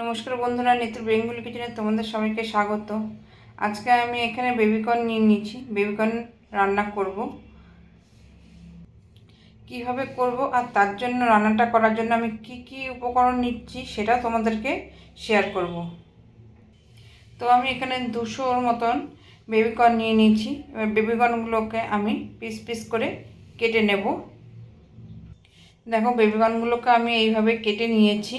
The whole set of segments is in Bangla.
নমস্কার বন্ধুরা, নিতুর বেঙ্গলি কিচেনে তোমাদের সবাইকে স্বাগত। আজকে আমি এখানে বেবিকর্ন নিয়ে নিয়েছি। বেবিকর্ন রান্না করব। কীভাবে করব আর তার জন্য রান্নাটা করার জন্য আমি কি কি উপকরণ নিচ্ছি সেটা তোমাদেরকে শেয়ার করব। তো আমি এখানে দুশোর মতন বেবিকর্ন নিয়ে নিয়েছি। এবার বেবিকর্নগুলোকে আমি পিস পিস করে কেটে নেব। দেখো, বেবিকর্নগুলোকে আমি এইভাবে কেটে নিয়েছি।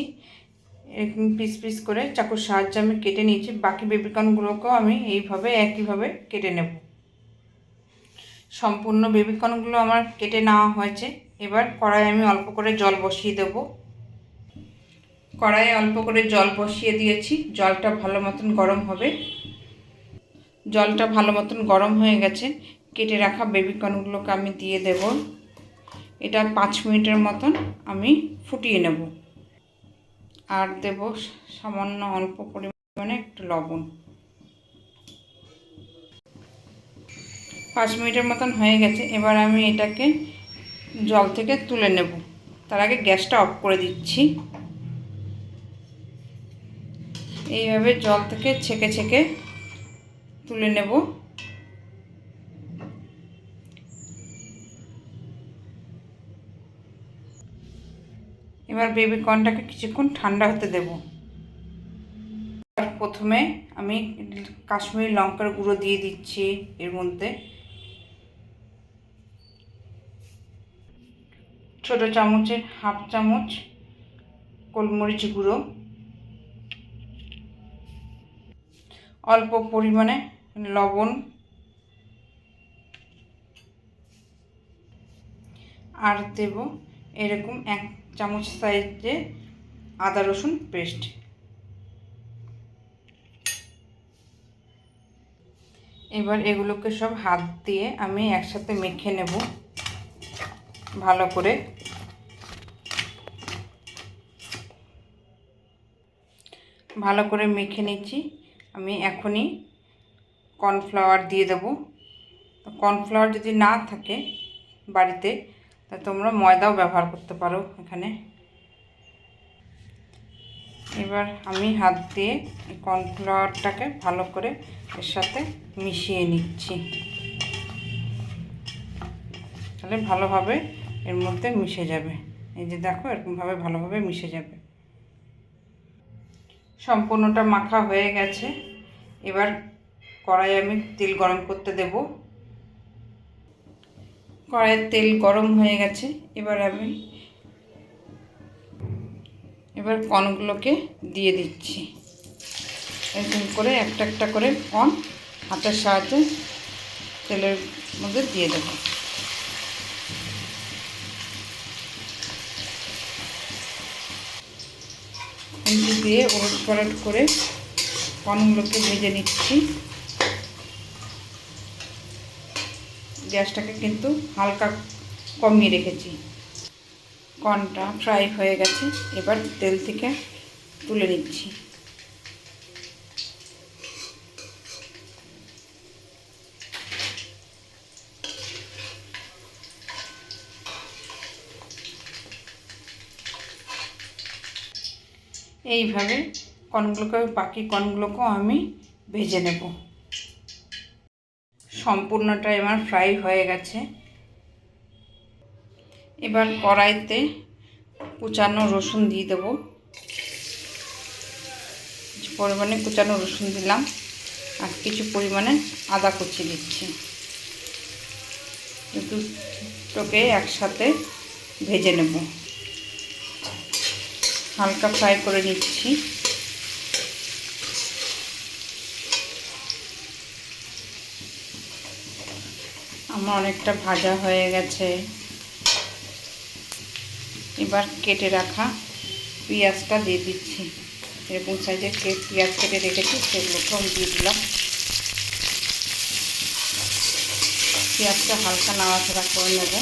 পিস পিস করে চাকুর সাহায্যে আমি কেটে নিয়েছি। বাকি বেবিকর্নগুলোকেও আমি এইভাবে, একইভাবে কেটে নেব। সম্পূর্ণ বেবিকর্নগুলো আমার কেটে নেওয়া হয়েছে। এবার কড়াই আমি অল্প করে জল বসিয়ে দেব। কড়াইয়ে অল্প করে জল বসিয়ে দিয়েছি। জলটা ভালো মতন গরম হবে। জলটা ভালো মতন গরম হয়ে গেছে। কেটে রাখা বেবিকর্নগুলোকে আমি দিয়ে দেব। এটা পাঁচ মিনিটের মতন আমি ফুটিয়ে নেব। আর দেব সামান্য অল্প পরিমাণে একটু লবণ। পাঁচ মিনিটের মতন হয়ে গেছে, এবার আমি এটাকে জল থেকে তুলে নেব। তার আগে গ্যাসটা অফ করে দিচ্ছি। এইভাবে জল থেকে ছেঁকে ছেঁকে তুলে নেব। এবার বেবি কর্নটাকে কিছুক্ষণ ঠান্ডা হতে দেব। প্রথমে আমি কাশ্মীরি লঙ্কার গুঁড়ো দিয়ে দিচ্ছি এর মধ্যে। ছোট চামচের হাফ চামচ গোলমরিচ গুঁড়ো। অল্প পরিমাণে লবণ। আর দেব এরকম এক চামচ সাইজে আদা রসুন পেস্ট। এবার এগুলোকে সব হাত দিয়ে আমি একসাথে মেখে নেব। ভালো করে। ভালো করে মেখে নিচ্ছি। আমি এখনই কর্নফ্লাওয়ার দিয়ে দেব। কর্নফ্লাওয়ার যদি না থাকে বাড়িতে তা তোমরা ময়দাও ব্যবহার করতে পারো এখানে। এবার আমি হাত দিয়ে কর্নফ্লাওয়ারটাকে ভালো করে এর সাথে মিশিয়ে নিচ্ছি। তাহলে ভালোভাবে এর মধ্যে মিশে যাবে। এই যে দেখো, এরকমভাবে ভালোভাবে মিশে যাবে। সম্পূর্ণটা মাখা হয়ে গেছে। এবার কড়াই আমি তেল গরম করতে দেবো। কড়াইয়ের তেল গরম হয়ে গেছে, এবার আমি এবার কর্নগুলোকে দিয়ে দিচ্ছি। এরকম করে একটা একটা করে কর্ন হাতের সাহায্যে তেলের মধ্যে দিয়ে দেবো। দিয়ে ওলট পালট করে কর্নগুলোকে ভেজে নিচ্ছি। গ্যাসটাকে কিন্তু হালকা কমিয়ে রেখেছি। কর্নটা ফ্রাই হয়ে গেছে। এবার তেল থেকে তুলে নিচ্ছি। এইভাবে কর্নগুলোকে বাকি কর্নগুলোকেও আমি ভেজে নেব। সম্পূর্ণটা এবার ফ্রাই হয়ে গেছে। এবার কড়াইতে কুচানো রসুন দিয়ে দেব। কিছু পরিমাণে কুচানো রসুন দিলাম আর কিছু পরিমাণে আদা কুচি দিচ্ছি। দুটোকে একসাথে ভেজে নেব। হালকা ফ্রাই করে নিচ্ছি। আমার অনেকটা ভাজা হয়ে গেছে। এবার কেটে রাখা পেঁয়াজটা দিয়ে দিচ্ছি। এরকম সাইজের পেঁয়াজ কেটে রেখেছি সেগুলোকে আমি দিয়ে দিলাম। পেঁয়াজটা হালকা নাড়াচাড়া করে নেব।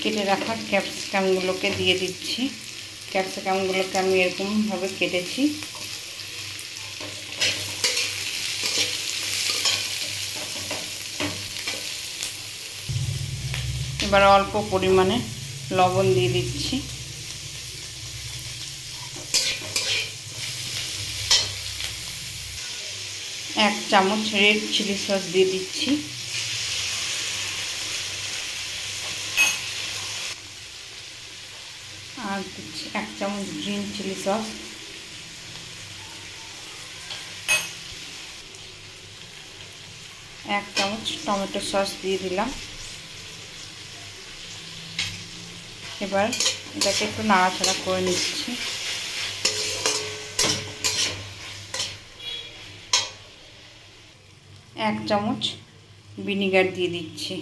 কেটে রাখা ক্যাপসিকামগুলোকে দিয়ে দিচ্ছি। ক্যাপসিকামগুলোকে আমি এরকমভাবে কেটেছি। এবার অল্প পরিমাণে লবণ দিয়ে দিচ্ছি। এক চামচ রেড চিলি সস দিয়ে দিচ্ছি। আর দিচ্ছি এক চামচ গ্রিন চিলি সস। এক চামচ টমেটো সস দিয়ে দিলাম। এবার এটাকে একটু নাড়াচাড়া করে নিচ্ছি। এক চামচ ভিনিগার দিয়ে দিচ্ছি।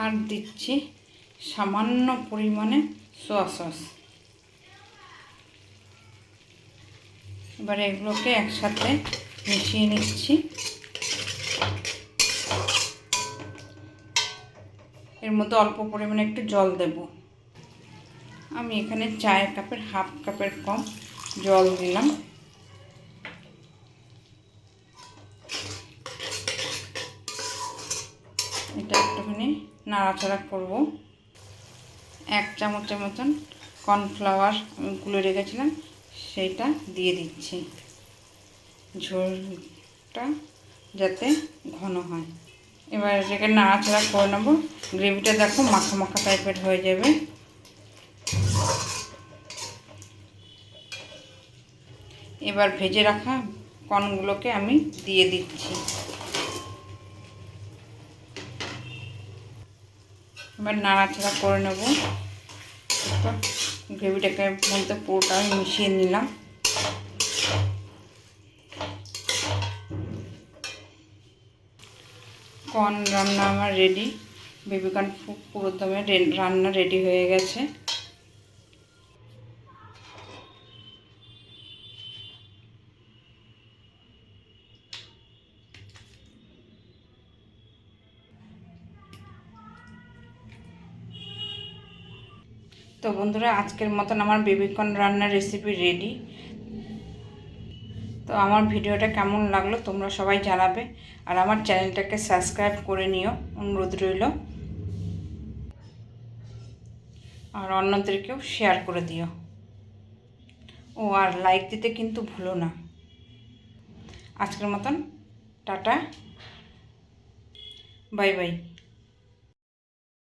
আর দিচ্ছি সামান্য পরিমাণে সোয়া সস এবার এগুলোকে একসাথে মিশিয়ে নিচ্ছি। এর মধ্যে অল্প পরিমাণে একটু জল দেব। আমি এখানে চায়ের কাপের হাফ কাপের কম জল দিলাম। এটা একটুখানি নাড়াচাড়া করব। এক চামচের মতন কর্নফ্লাওয়ার আমি গুলে রেখেছিলাম সেইটা দিয়ে দিচ্ছি। ঝোলটা যাতে ঘন হয়। এবার এটাকে নাড়াচাড়া করে নেব। গ্রেভিটা দেখো মাখা মাখা টাইপের হয়ে যাবে। এবার ভেজে রাখা কর্নগুলোকে আমি দিয়ে দিচ্ছি। এবার নাড়াচাড়া করে নেব। গ্রেভিটাকে বলতে পুরোটা আমি মিশিয়ে নিলাম। কর্ন রান্না আমার রেডি বেবিকর্ন পুরো দমে রান্না রেডি হয়ে গেছে। তো বন্ধুরা, আজকের মতন আমার বেবিকর্ন রান্নার রেসিপি রেডি তো আমার ভিডিওটা কেমন লাগল তোমরা সবাই জানাবে। আর আমার চ্যানেলটাকে সাবস্ক্রাইব করে নিও, অনুরোধ রইল। আর অন্যদেরকেও শেয়ার করে দিও। ও, আর লাইক দিতে কিন্তু ভুলো না। আজকের মতন, টাটা। Bye bye.